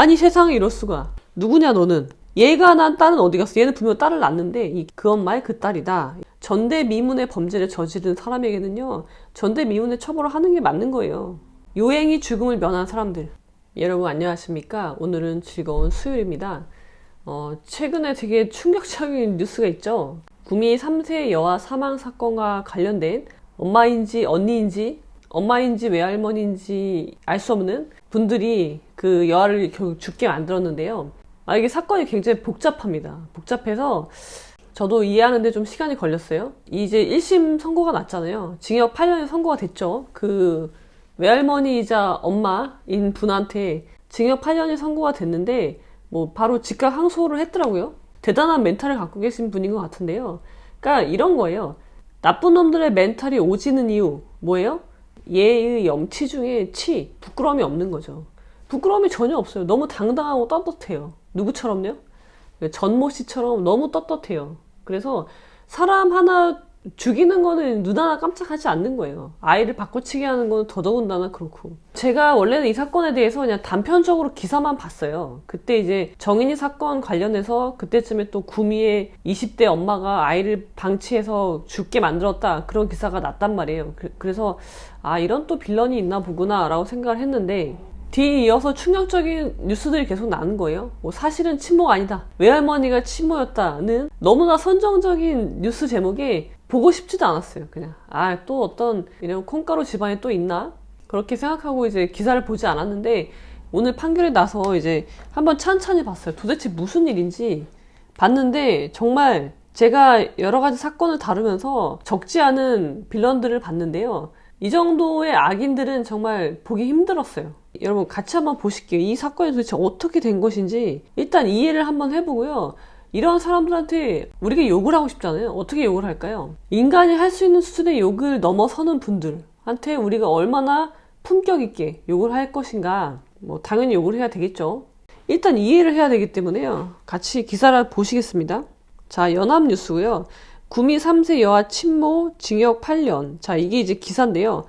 아니 세상에 이럴 수가. 누구냐 너는? 얘가 난 딸은 어디 갔어? 얘는 분명 딸을 낳는데 이 그 엄마의 그 딸이다. 전대미문의 범죄를 저지른 사람에게는요. 전대미문의 처벌을 하는 게 맞는 거예요. 요행이 죽음을 면한 사람들. 여러분 안녕하십니까? 오늘은 즐거운 수요일입니다. 어, 최근에 되게 충격적인 뉴스가 있죠. 구미 3세 여아 사망 사건과 관련된 엄마인지 언니인지 엄마인지 외할머니인지 알 수 없는 분들이 그 여아를 결국 죽게 만들었는데요. 아, 이게 사건이 굉장히 복잡합니다. 복잡해서 저도 이해하는데 좀 시간이 걸렸어요. 이제 1심 선고가 났잖아요. 징역 8년이 선고가 됐죠. 그 외할머니이자 엄마인 분한테 징역 8년이 선고가 됐는데 뭐 바로 즉각 항소를 했더라고요. 대단한 멘탈을 갖고 계신 분인 것 같은데요. 그러니까 이런 거예요. 나쁜 놈들의 멘탈이 오지는 이유 뭐예요? 얘의 염치 중에 치, 부끄러움이 없는 거죠. 부끄러움이 전혀 없어요. 너무 당당하고 떳떳해요. 누구처럼요? 전모 씨처럼 너무 떳떳해요. 그래서 사람 하나 죽이는 거는 눈 하나 깜짝하지 않는 거예요. 아이를 바꿔치기 하는 거는 더더군다나 그렇고. 제가 원래는 이 사건에 대해서 그냥 단편적으로 기사만 봤어요. 그때 이제 정인이 사건 관련해서 그때쯤에 또 구미의 20대 엄마가 아이를 방치해서 죽게 만들었다. 그런 기사가 났단 말이에요. 그, 래서 아, 이런 또 빌런이 있나 보구나 라고 생각을 했는데 뒤에 이어서 충격적인 뉴스들이 계속 나는 거예요. 뭐 사실은 친모가 아니다. 외할머니가 친모였다는 너무나 선정적인 뉴스 제목에 보고 싶지도 않았어요. 그냥 아 또 어떤 이런 콩가루 집안이 또 있나 그렇게 생각하고 이제 기사를 보지 않았는데 오늘 판결이 나서 이제 한번 찬찬히 봤어요. 도대체 무슨 일인지 봤는데 정말 제가 여러 가지 사건을 다루면서 적지 않은 빌런들을 봤는데요. 이 정도의 악인들은 정말 보기 힘들었어요. 여러분 같이 한번 보실게요. 이 사건이 도대체 어떻게 된 것인지 일단 이해를 한번 해보고요. 이런 사람들한테 우리가 욕을 하고 싶잖아요. 어떻게 욕을 할까요? 인간이 할 수 있는 수준의 욕을 넘어서는 분들한테 우리가 얼마나 품격 있게 욕을 할 것인가. 뭐 당연히 욕을 해야 되겠죠. 일단 이해를 해야 되기 때문에요. 같이 기사를 보시겠습니다. 자, 연합뉴스고요. 구미 3세 여아 친모 징역 8년. 자, 이게 이제 기사인데요.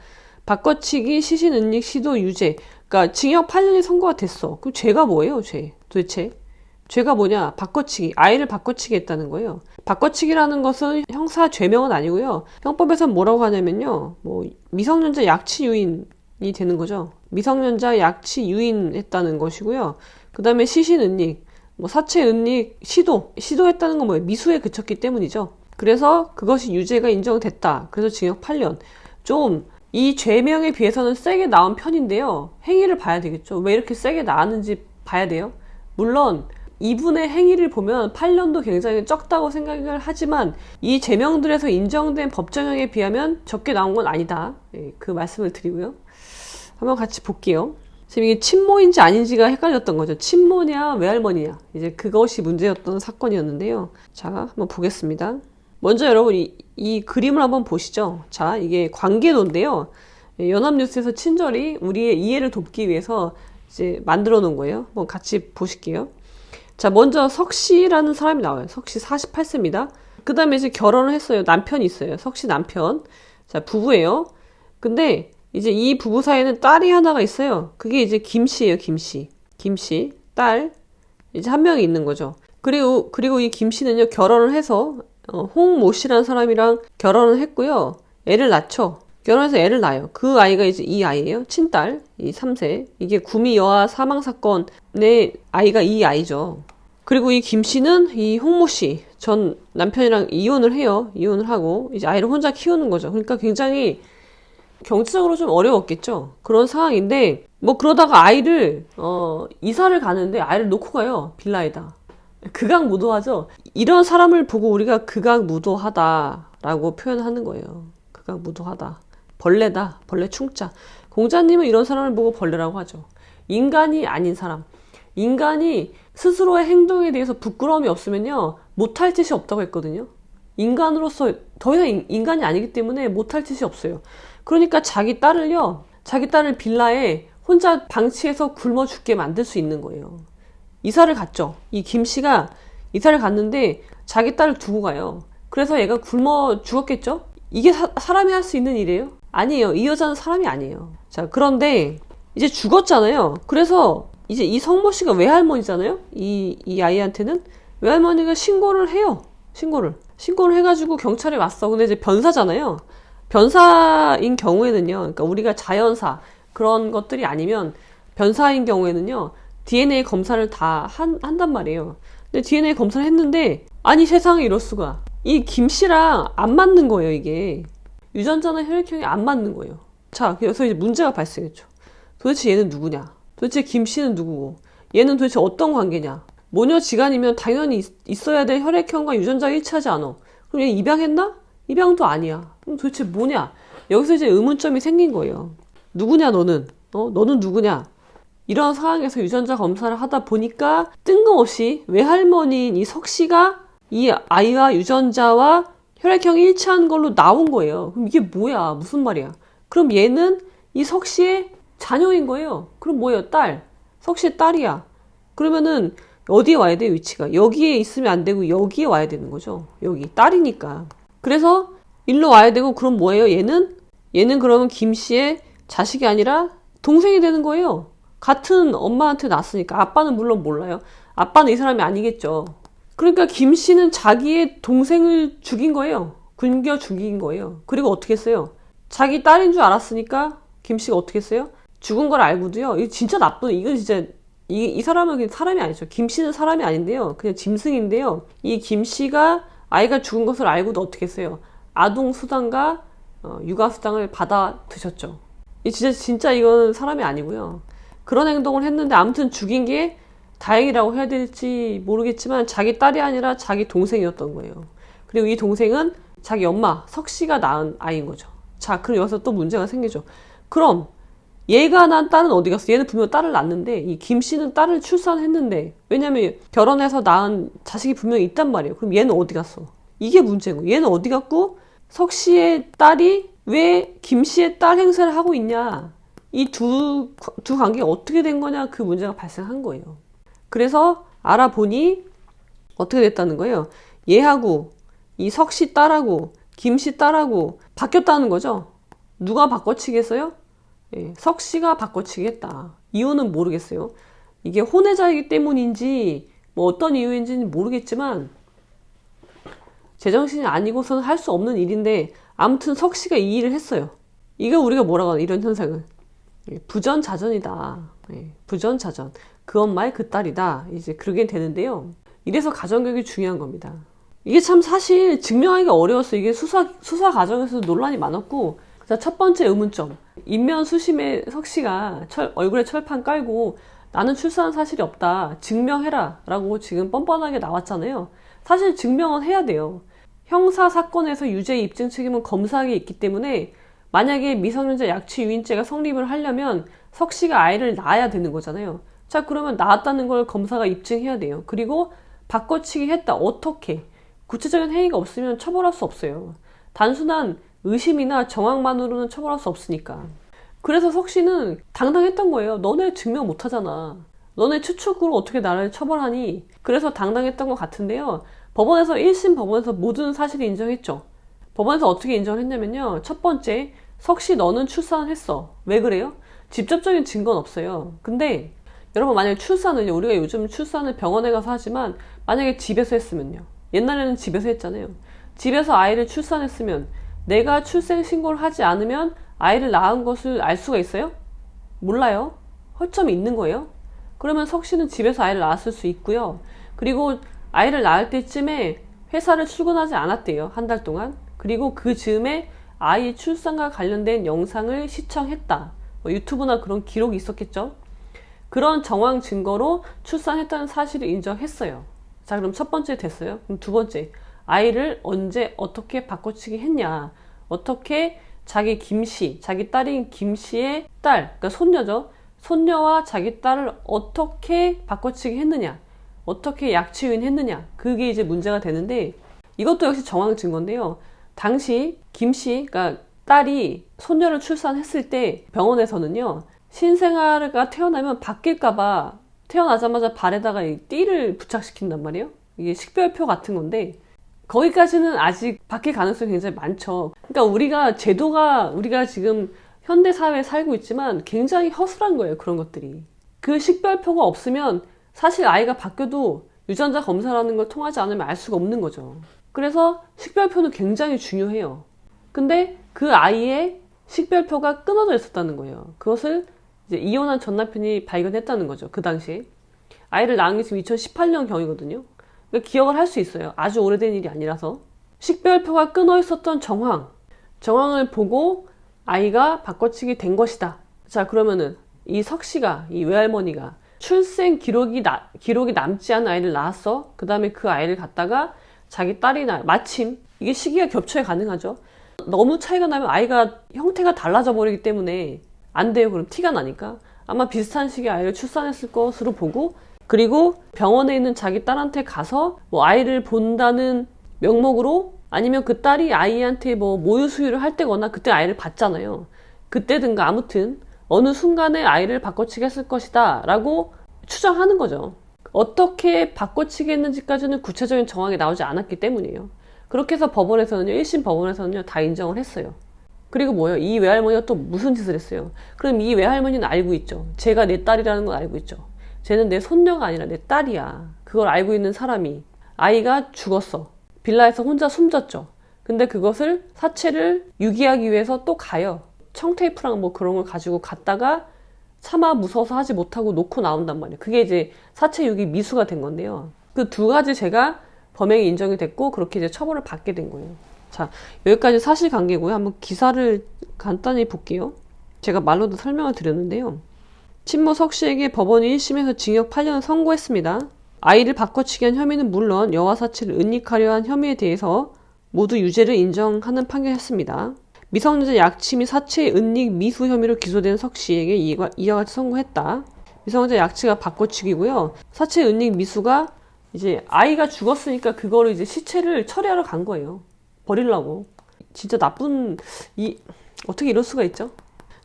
바꿔치기 시신 은닉 시도 유죄. 그러니까 징역 8년이 선고가 됐어. 그럼 죄가 뭐예요, 죄? 도대체? 죄가 뭐냐? 바꿔치기. 아이를 바꿔치기 했다는 거예요. 바꿔치기라는 것은 형사 죄명은 아니고요. 형법에서는 뭐라고 하냐면요. 뭐 미성년자 약치 유인이 되는 거죠. 미성년자 약치 유인했다는 것이고요. 그 다음에 시신 은닉, 뭐 사체 은닉, 시도. 시도했다는 건 뭐예요? 미수에 그쳤기 때문이죠. 그래서 그것이 유죄가 인정됐다. 그래서 징역 8년. 좀 이 죄명에 비해서는 세게 나온 편인데요. 행위를 봐야 되겠죠. 왜 이렇게 세게 나왔는지 봐야 돼요. 물론 이분의 행위를 보면 8년도 굉장히 적다고 생각을 하지만 이 제명들에서 인정된 법정형에 비하면 적게 나온 건 아니다. 예, 그 말씀을 드리고요. 한번 같이 볼게요. 지금 이게 친모인지 아닌지가 헷갈렸던 거죠. 친모냐 외할머니냐. 이제 그것이 문제였던 사건이었는데요. 자, 한번 보겠습니다. 먼저 여러분 이, 이 그림을 한번 보시죠. 자, 이게 관계도인데요. 연합뉴스에서 친절히 우리의 이해를 돕기 위해서 이제 만들어 놓은 거예요. 한번 같이 보실게요. 자, 먼저 석씨라는 사람이 나와요. 석씨 48세입니다. 그 다음에 이제 결혼을 했어요. 남편이 있어요. 석씨 남편. 자, 부부예요. 근데 이제 이 부부 사이에는 딸이 하나가 있어요. 그게 이제 김씨예요, 김씨. 김씨, 딸. 이제 한 명이 있는 거죠. 그리고, 그리고 이 김씨는요, 결혼을 해서 어, 홍모 씨라는 사람이랑 결혼을 했고요. 애를 낳죠. 결혼해서 애를 낳아요. 그 아이가 이제 이 아이예요. 친딸, 이 3세. 이게 구미 여아 사망 사건의 아이가 이 아이죠. 그리고 이 김 씨는 이 홍모 씨 전 남편이랑 이혼을 해요. 이혼을 하고 이제 아이를 혼자 키우는 거죠. 그러니까 굉장히 경제적으로 좀 어려웠겠죠. 그런 상황인데 뭐 그러다가 아이를 어 이사를 가는데 아이를 놓고 가요. 빌라에다. 극악 무도하죠. 이런 사람을 보고 우리가 극악 무도하다라고 표현하는 거예요. 극악 무도하다. 벌레다. 벌레 충자. 공자님은 이런 사람을 보고 벌레라고 하죠. 인간이 아닌 사람. 인간이 스스로의 행동에 대해서 부끄러움이 없으면요. 못할 짓이 없다고 했거든요. 인간으로서 더 이상 인간이 아니기 때문에 못할 짓이 없어요. 그러니까 자기 딸을요. 자기 딸을 빌라에 혼자 방치해서 굶어 죽게 만들 수 있는 거예요. 이사를 갔죠. 이 김 씨가 이사를 갔는데 자기 딸을 두고 가요. 그래서 얘가 굶어 죽었겠죠? 이게 사, 사람이 할 수 있는 일이에요? 아니에요. 이 여자는 사람이 아니에요. 자, 그런데 이제 죽었잖아요. 그래서 이제 이 성모 씨가 외할머니잖아요. 이, 이 아이한테는 외할머니가 신고를 해요. 신고를. 신고를 해가지고 경찰에 왔어. 근데 이제 변사잖아요. 변사인 경우에는요. 그러니까 우리가 자연사 그런 것들이 아니면 변사인 경우에는요. DNA 검사를 다 한, 한단 말이에요. 근데 DNA 검사를 했는데 아니 세상에 이럴 수가. 이 김 씨랑 안 맞는 거예요, 이게. 유전자나 혈액형이 안 맞는 거예요. 자, 그래서 이제 문제가 발생했죠. 도대체 얘는 누구냐? 도대체 김 씨는 누구고? 얘는 도대체 어떤 관계냐? 모녀 지간이면 당연히 있, 있어야 될 혈액형과 유전자가 일치하지 않아. 그럼 얘 입양했나? 입양도 아니야. 그럼 도대체 뭐냐? 여기서 이제 의문점이 생긴 거예요. 누구냐, 너는? 어? 너는 누구냐? 이런 상황에서 유전자 검사를 하다 보니까 뜬금없이 외할머니인 이 석 씨가 이 아이와 유전자와 혈액형이 일치한 걸로 나온 거예요. 그럼 이게 뭐야? 무슨 말이야? 그럼 얘는 이 석 씨의 자녀인 거예요. 그럼 뭐예요? 딸. 석 씨의 딸이야. 그러면은 어디에 와야 돼 위치가? 여기에 있으면 안 되고 여기에 와야 되는 거죠. 여기 딸이니까. 그래서 일로 와야 되고 그럼 뭐예요? 얘는 얘는 그러면 김 씨의 자식이 아니라 동생이 되는 거예요. 같은 엄마한테 낳았으니까 아빠는 물론 몰라요. 아빠는 이 사람이 아니겠죠. 그러니까 김 씨는 자기의 동생을 죽인 거예요. 굶겨 죽인 거예요. 그리고 어떻게 했어요? 자기 딸인 줄 알았으니까 김 씨가 어떻게 했어요? 죽은 걸 알고도요. 이거 진짜 나쁜 이건 진짜 이, 이 사람은 그냥 사람이 아니죠. 김 씨는 사람이 아닌데요. 그냥 짐승인데요. 이 김 씨가 아이가 죽은 것을 알고도 어떻게 했어요? 아동 수당과 어, 육아 수당을 받아 드셨죠. 이 진짜 진짜 이건 사람이 아니고요. 그런 행동을 했는데 아무튼 죽인 게 다행이라고 해야 될지 모르겠지만 자기 딸이 아니라 자기 동생이었던 거예요. 그리고 이 동생은 자기 엄마 석 씨가 낳은 아이인 거죠. 자, 그럼 여기서 또 문제가 생기죠. 그럼 얘가 난 딸은 어디 갔어? 얘는 분명 딸을 낳는데 이 김 씨는 딸을 출산했는데 왜냐면 결혼해서 낳은 자식이 분명히 있단 말이에요. 그럼 얘는 어디 갔어? 이게 문제고 얘는 어디 갔고 석 씨의 딸이 왜 김 씨의 딸 행세를 하고 있냐? 이 두 두 관계가 어떻게 된 거냐 그 문제가 발생한 거예요. 그래서 알아보니 어떻게 됐다는 거예요? 얘하고 이 석 씨 딸하고 김 씨 딸하고 바뀌었다는 거죠. 누가 바꿔치겠어요? 예, 석 씨가 바꿔치겠다. 이유는 모르겠어요. 이게 혼외자이기 때문인지 뭐 어떤 이유인지는 모르겠지만 제정신이 아니고서는 할 수 없는 일인데 아무튼 석 씨가 이 일을 했어요. 이거 우리가 뭐라고 하나 이런 현상을 예, 부전자전이다. 예, 부전자전. 그 엄마의 그 딸이다. 이제 그러게 되는데요. 이래서 가정교육이 중요한 겁니다. 이게 참 사실 증명하기가 어려웠어. 이게 수사 수사 과정에서도 논란이 많았고 자, 첫 번째 의문점. 인면 수심에 석 씨가 철, 얼굴에 철판 깔고 나는 출산한 사실이 없다. 증명해라. 라고 지금 뻔뻔하게 나왔잖아요. 사실 증명은 해야 돼요. 형사 사건에서 유죄 입증 책임은 검사에게 있기 때문에 만약에 미성년자 약취 유인죄가 성립을 하려면 석 씨가 아이를 낳아야 되는 거잖아요. 자, 그러면 낳았다는 걸 검사가 입증해야 돼요. 그리고 바꿔치기 했다. 어떻게? 구체적인 행위가 없으면 처벌할 수 없어요. 단순한 의심이나 정황만으로는 처벌할 수 없으니까. 그래서 석 씨는 당당했던 거예요. 너네 증명 못 하잖아. 너네 추측으로 어떻게 나를 처벌하니? 그래서 당당했던 것 같은데요. 법원에서 1심 법원에서 모든 사실을 인정했죠. 법원에서 어떻게 인정을 했냐면요. 첫 번째, 석 씨 너는 출산했어. 왜 그래요? 직접적인 증거는 없어요. 근데 여러분 만약에 출산을 우리가 요즘 출산을 병원에 가서 하지만 만약에 집에서 했으면요. 옛날에는 집에서 했잖아요. 집에서 아이를 출산했으면 내가 출생 신고를 하지 않으면 아이를 낳은 것을 알 수가 있어요? 몰라요. 허점이 있는 거예요. 그러면 석 씨는 집에서 아이를 낳았을 수 있고요. 그리고 아이를 낳을 때쯤에 회사를 출근하지 않았대요. 한 달 동안. 그리고 그 즈음에 아이 출산과 관련된 영상을 시청했다. 뭐 유튜브나 그런 기록이 있었겠죠. 그런 정황 증거로 출산했다는 사실을 인정했어요. 자, 그럼 첫 번째 됐어요. 그럼 두 번째. 아이를 언제 어떻게 바꿔치기 했냐. 어떻게 자기 김씨, 자기 딸인 김씨의 딸, 그러니까 손녀죠. 손녀와 자기 딸을 어떻게 바꿔치기 했느냐. 어떻게 약취유인 했느냐. 그게 이제 문제가 되는데 이것도 역시 정황 증거인데요. 당시 김씨, 그러니까 딸이 손녀를 출산했을 때 병원에서는요. 신생아가 태어나면 바뀔까봐 태어나자마자 발에다가 띠를 부착시킨단 말이에요. 이게 식별표 같은 건데 거기까지는 아직 바뀔 가능성이 굉장히 많죠. 그러니까 우리가 제도가 우리가 지금 현대 사회에 살고 있지만 굉장히 허술한 거예요. 그런 것들이. 그 식별표가 없으면 사실 아이가 바뀌어도 유전자 검사라는 걸 통하지 않으면 알 수가 없는 거죠. 그래서 식별표는 굉장히 중요해요. 근데 그 아이의 식별표가 끊어져 있었다는 거예요. 그것을 이제 이혼한 전 남편이 발견했다는 거죠. 그 당시에. 아이를 낳은 게 지금 2018년 경이거든요. 그러니까 기억을 할 수 있어요. 아주 오래된 일이 아니라서. 식별표가 끊어 있었던 정황. 정황을 보고 아이가 바꿔치기 된 것이다. 자, 그러면은 이 석 씨가, 이 외할머니가 출생 기록이, 나, 기록이 남지 않은 아이를 낳았어. 그 다음에 그 아이를 갖다가 자기 딸이 나, 마침, 이게 시기가 겹쳐야 가능하죠. 너무 차이가 나면 아이가 형태가 달라져 버리기 때문에 안 돼요. 그럼 티가 나니까. 아마 비슷한 시기에 아이를 출산했을 것으로 보고, 그리고 병원에 있는 자기 딸한테 가서 뭐 아이를 본다는 명목으로 아니면 그 딸이 아이한테 뭐 모유 수유를 할 때거나 그때 아이를 봤잖아요. 그때든가 아무튼 어느 순간에 아이를 바꿔치기 했을 것이다 라고 추정하는 거죠. 어떻게 바꿔치기 했는지까지는 구체적인 정황이 나오지 않았기 때문이에요. 그렇게 해서 법원에서는요, 1심 법원에서는요, 다 인정을 했어요. 그리고 뭐예요? 이 외할머니가 또 무슨 짓을 했어요? 그럼 이 외할머니는 알고 있죠. 제가 내 딸이라는 걸 알고 있죠. 쟤는 내 손녀가 아니라 내 딸이야. 그걸 알고 있는 사람이 아이가 죽었어. 빌라에서 혼자 숨졌죠. 근데 그것을 사체를 유기하기 위해서 또 가요. 청테이프랑 뭐 그런 걸 가지고 갔다가 차마 무서워서 하지 못하고 놓고 나온단 말이에요. 그게 이제 사체 유기 미수가 된 건데요. 그 두 가지 제가 범행이 인정이 됐고 그렇게 이제 처벌을 받게 된 거예요. 자, 여기까지 사실관계고요. 한번 기사를 간단히 볼게요. 제가 말로도 설명을 드렸는데요. 친모 석 씨에게 법원이 1심에서 징역 8년을 선고했습니다. 아이를 바꿔치기 한 혐의는 물론 여와 사체를 은닉하려 한 혐의에 대해서 모두 유죄를 인정하는 판결했습니다. 미성년자 약취 및 사체 은닉 미수 혐의로 기소된 석 씨에게 이와, 같이 선고했다. 미성년자 약취가 바꿔치기고요. 사체 은닉 미수가 이제 아이가 죽었으니까 그거를 이제 시체를 처리하러 간 거예요. 버리려고. 진짜 나쁜 이 어떻게 이럴 수가 있죠?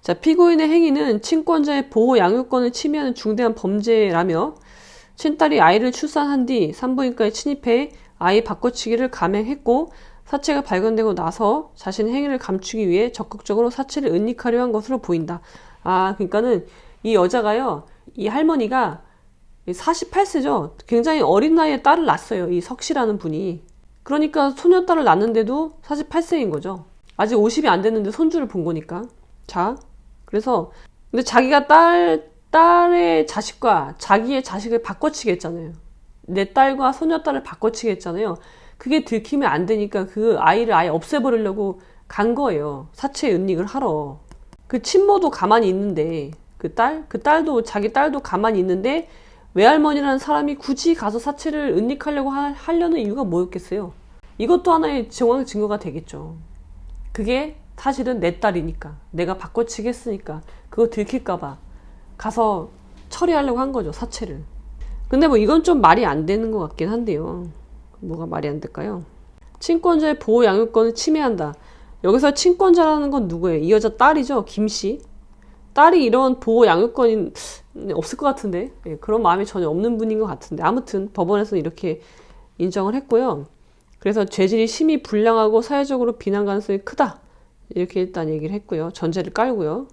자, 피고인의 행위는 친권자의 보호 양육권을 침해하는 중대한 범죄라며 친딸이 아이를 출산한 뒤 산부인과에 침입해 아이 바꿔치기를 감행했고 사체가 발견되고 나서 자신의 행위를 감추기 위해 적극적으로 사체를 은닉하려 한 것으로 보인다. 아, 그러니까는 이 여자가요, 이 할머니가 48세죠. 굉장히 어린 나이에 딸을 낳았어요. 이 석씨라는 분이. 그러니까 소녀딸을 낳는데도 48세인 거죠. 아직 50이 안 됐는데 손주를 본 거니까. 자, 그래서 근데 자기가 딸 딸의 자식과 자기의 자식을 바꿔치기 했잖아요. 내 딸과 소녀딸을 바꿔치기 했잖아요. 그게 들키면 안 되니까 그 아이를 아예 없애버리려고 간 거예요. 사체 은닉을 하러. 그 친모도 가만히 있는데 그 딸, 그 딸도 자기 딸도 가만히 있는데 외할머니라는 사람이 굳이 가서 사체를 은닉하려고 하, 하려는 이유가 뭐였겠어요? 이것도 하나의 정황 증거가 되겠죠. 그게 사실은 내 딸이니까 내가 바꿔치기 했으니까 그거 들킬까봐 가서 처리하려고 한 거죠, 사체를. 근데 뭐 이건 좀 말이 안 되는 것 같긴 한데요. 뭐가 말이 안 될까요? 친권자의 보호 양육권을 침해한다. 여기서 친권자라는 건 누구예요? 이 여자 딸이죠, 김 씨. 딸이 이런 보호 양육권이 없을 것 같은데 예, 그런 마음이 전혀 없는 분인 것 같은데 아무튼 법원에서 이렇게 인정을 했고요. 그래서 죄질이 심히 불량하고 사회적으로 비난 가능성이 크다 이렇게 일단 얘기를 했고요. 전제를 깔고요.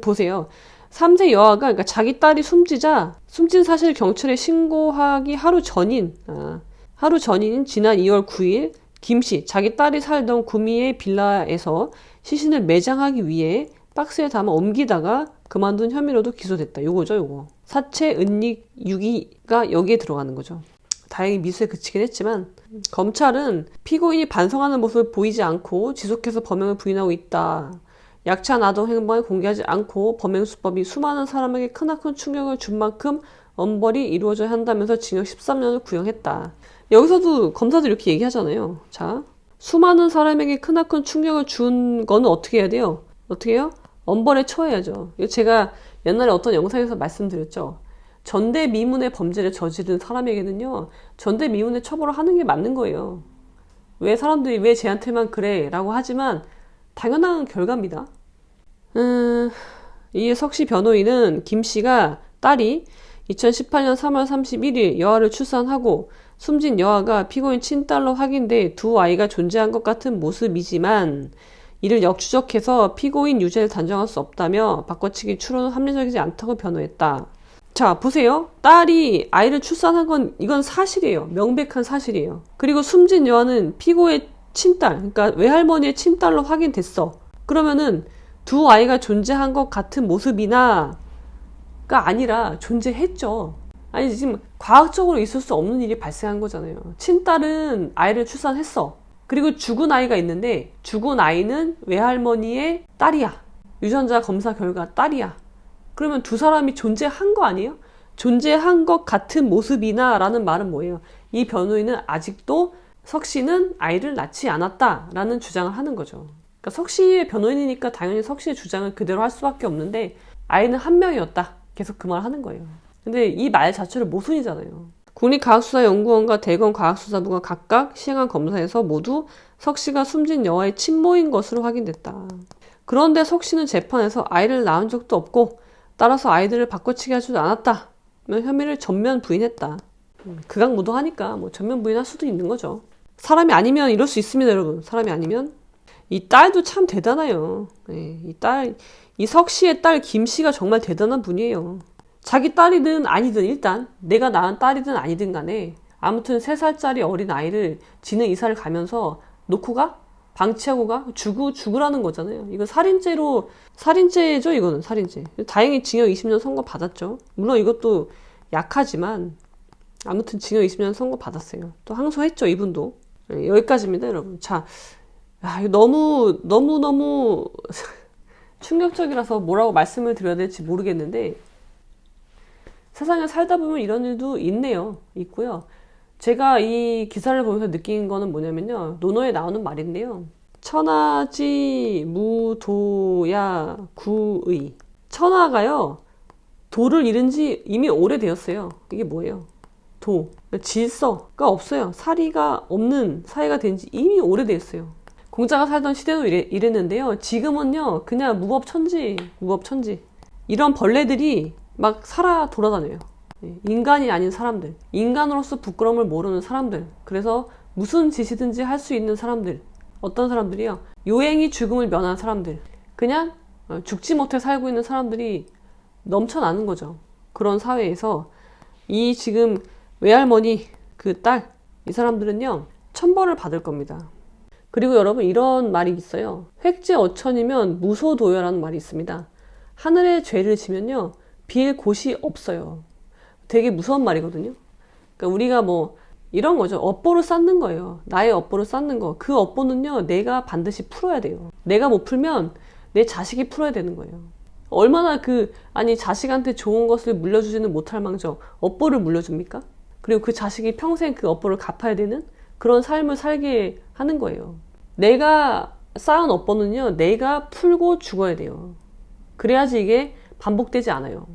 보세요. 3세 여아가 그러니까 자기 딸이 숨지자 숨진 사실을 경찰에 신고하기 하루 전인 아, 하루 전인 지난 2월 9일 김 씨 자기 딸이 살던 구미의 빌라에서 시신을 매장하기 위해 박스에 담아 옮기다가 그만둔 혐의로도 기소됐다. 요거죠, 요거. 사체 은닉 유기가 여기에 들어가는 거죠. 다행히 미수에 그치긴 했지만 검찰은 피고인이 반성하는 모습을 보이지 않고 지속해서 범행을 부인하고 있다. 약차 아동 행방을 공개하지 않고 범행 수법이 수많은 사람에게 크나큰 충격을 준 만큼 엄벌이 이루어져야 한다면서 징역 13년을 구형했다. 여기서도 검사들 이렇게 얘기하잖아요. 자, 수많은 사람에게 크나큰 충격을 준 거는 어떻게 해야 돼요? 어떻게 해요? 엄벌에 처해야죠. 제가 옛날에 어떤 영상에서 말씀드렸죠. 전대미문의 범죄를 저지른 사람에게는요, 전대미문의 처벌을 하는 게 맞는 거예요. 왜 사람들이 왜 쟤한테만 그래? 라고 하지만 당연한 결과입니다. 음, 이에 석씨 변호인은 김 씨가 딸이 2018년 3월 31일 여아를 출산하고 숨진 여아가 피고인 친딸로 확인돼 두 아이가 존재한 것 같은 모습이지만 이를 역추적해서 피고인 유죄를 단정할 수 없다며 바꿔치기 추론은 합리적이지 않다고 변호했다. 자, 보세요. 딸이 아이를 출산한 건 이건 사실이에요. 명백한 사실이에요. 그리고 숨진 여아는 피고의 친딸, 그러니까 외할머니의 친딸로 확인됐어. 그러면은 두 아이가 존재한 것 같은 모습이나가 아니라 존재했죠. 아니 지금 과학적으로 있을 수 없는 일이 발생한 거잖아요. 친딸은 아이를 출산했어. 그리고 죽은 아이가 있는데 죽은 아이는 외할머니의 딸이야. 유전자 검사 결과 딸이야. 그러면 두 사람이 존재한 거 아니에요? 존재한 것 같은 모습이나 라는 말은 뭐예요? 이 변호인은 아직도 석 씨는 아이를 낳지 않았다 라는 주장을 하는 거죠. 그러니까 석 씨의 변호인이니까 당연히 석 씨의 주장을 그대로 할 수밖에 없는데 아이는 한 명이었다. 계속 그 말 하는 거예요. 근데 이 말 자체를 모순이잖아요. 국립과학수사연구원과 대검과학수사부가 각각 시행한 검사에서 모두 석 씨가 숨진 여아의 친모인 것으로 확인됐다. 그런데 석 씨는 재판에서 아이를 낳은 적도 없고 따라서 아이들을 바꿔치기 하지도 않았다. 혐의를 전면 부인했다. 음, 극악무도하니까 뭐 전면 부인할 수도 있는 거죠. 사람이 아니면 이럴 수 있습니다, 여러분. 사람이 아니면 이 딸도 참 대단해요. 네, 이 딸, 이 석 씨의 딸 김 씨가 정말 대단한 분이에요. 자기 딸이든 아니든 일단 내가 낳은 딸이든 아니든 간에 아무튼 3살짜리 어린 아이를 지는 이사를 가면서 놓고 가? 방치하고 가? 죽으, 죽으라는 거잖아요. 이거 살인죄로, 살인죄죠, 이거는 살인죄. 다행히 징역 20년 선고 받았죠. 물론 이것도 약하지만, 아무튼 징역 20년 선고 받았어요. 또 항소했죠, 이분도. 네, 여기까지입니다, 여러분. 자, 야, 이거 너무, 너무너무 충격적이라서 뭐라고 말씀을 드려야 될지 모르겠는데, 세상에 살다 보면 이런 일도 있네요. 있고요. 제가 이 기사를 보면서 느낀 거는 뭐냐면요. 논어에 나오는 말인데요. 천하지 무도야 구의. 천하가요. 도를 잃은 지 이미 오래되었어요. 이게 뭐예요? 도. 질서가 없어요. 사리가 없는 사회가 된 지 이미 오래됐어요. 공자가 살던 시대도 이래, 이랬는데요. 지금은요, 그냥 무법천지, 무법천지. 이런 벌레들이 막 살아 돌아다녀요. 예, 인간이 아닌 사람들, 인간으로서 부끄러움을 모르는 사람들, 그래서 무슨 짓이든지 할 수 있는 사람들, 어떤 사람들이요? 요행이 죽음을 면한 사람들, 그냥 어, 죽지 못해 살고 있는 사람들이 넘쳐나는 거죠. 그런 사회에서 이 지금 외할머니, 그 딸, 이 사람들은요, 천벌을 받을 겁니다. 그리고 여러분 이런 말이 있어요. 획제 어천이면 무소도여라는 말이 있습니다. 하늘에 죄를 지면요, 빌 곳이 없어요. 되게 무서운 말이거든요. 그러니까 우리가 뭐 이런 거죠. 업보를 쌓는 거예요. 나의 업보를 쌓는 거. 그 업보는요, 내가 반드시 풀어야 돼요. 내가 못 풀면 내 자식이 풀어야 되는 거예요. 얼마나 그, 아니, 자식한테 좋은 것을 물려주지는 못할 망정, 업보를 물려줍니까? 그리고 그 자식이 평생 그 업보를 갚아야 되는 그런 삶을 살게 하는 거예요. 내가 쌓은 업보는요, 내가 풀고 죽어야 돼요. 그래야지 이게 반복되지 않아요.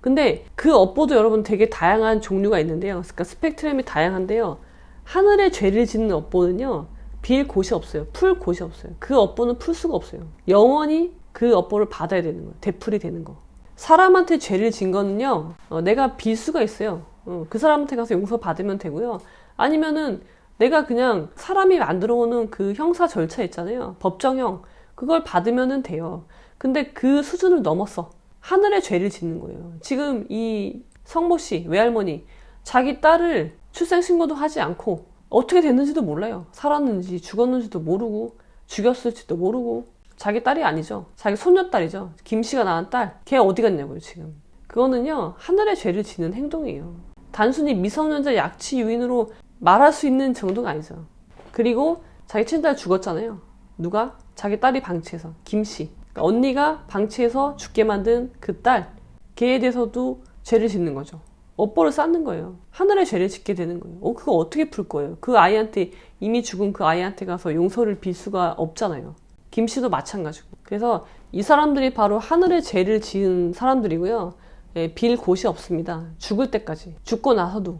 근데 그 업보도 여러분 되게 다양한 종류가 있는데요. 그러니까 스펙트럼이 다양한데요. 하늘의 죄를 짓는 업보는요. 빌 곳이 없어요. 풀 곳이 없어요. 그 업보는 풀 수가 없어요. 영원히 그 업보를 받아야 되는 거예요. 되풀이 되는 거. 사람한테 죄를 진 거는요. 어, 내가 빌 수가 있어요. 어, 그 사람한테 가서 용서 받으면 되고요. 아니면은 내가 그냥 사람이 만들어 오는 그 형사 절차 있잖아요. 법정형. 그걸 받으면은 돼요. 근데 그 수준을 넘었어. 하늘의 죄를 짓는 거예요. 지금 이 성모 씨, 외할머니, 자기 딸을 출생신고도 하지 않고 어떻게 됐는지도 몰라요. 살았는지 죽었는지도 모르고 죽였을지도 모르고 자기 딸이 아니죠. 자기 손녀딸이죠. 김 씨가 낳은 딸. 걔 어디 갔냐고요, 지금. 그거는요, 하늘의 죄를 지는 행동이에요. 단순히 미성년자 약취 유인으로 말할 수 있는 정도가 아니죠. 그리고 자기 친딸 죽었잖아요. 누가? 자기 딸이 방치해서. 김 씨. 그러니까 언니가 방치해서 죽게 만든 그 딸, 걔에 대해서도 죄를 짓는 거죠. 업보를 쌓는 거예요. 하늘의 죄를 짓게 되는 거예요. 어, 그거 어떻게 풀 거예요? 그 아이한테, 이미 죽은 그 아이한테 가서 용서를 빌 수가 없잖아요. 김 씨도 마찬가지고. 그래서 이 사람들이 바로 하늘의 죄를 지은 사람들이고요. 예, 빌 곳이 없습니다. 죽을 때까지. 죽고 나서도.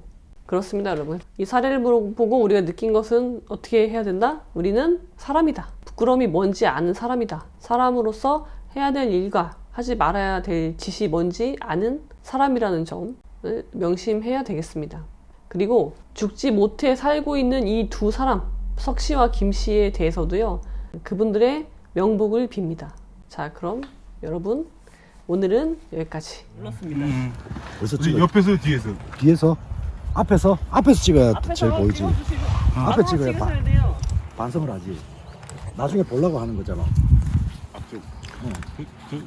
그렇습니다, 여러분. 이 사례를 보고 우리가 느낀 것은 어떻게 해야 된다? 우리는 사람이다. 부끄러움이 뭔지 아는 사람이다. 사람으로서 해야 될 일과 하지 말아야 될 짓이 뭔지 아는 사람이라는 점을 명심해야 되겠습니다. 그리고 죽지 못해 살고 있는 이 두 사람, 석 씨와 김 씨에 대해서도요, 그분들의 명복을 빕니다. 자, 그럼 여러분, 오늘은 여기까지. 어디서 우리 찍어? 옆에서 뒤에서 뒤에서? 앞에서? 앞에서 찍어야 제일 보이지. 아, 앞에 찍어야 반, 반성을 하지. 나중에 보려고 하는 거잖아. 앞쪽 그, 그,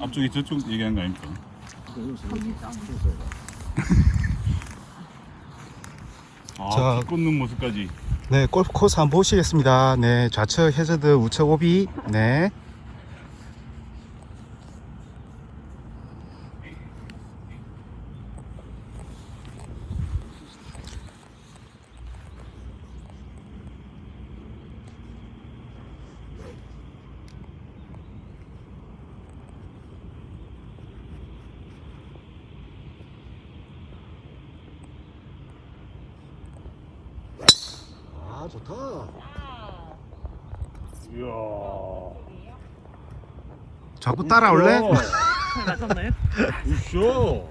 앞쪽이 저쪽 얘기하는 거 아닙니까? 아, 자. 비 꽂는 모습까지 네, 골프 코스 한번 보시겠습니다. 네, 좌측 해저드 우측 오비. 네. 아, 좋다. 이야 자꾸 따라올래? 잘 맞았나요? 우쇼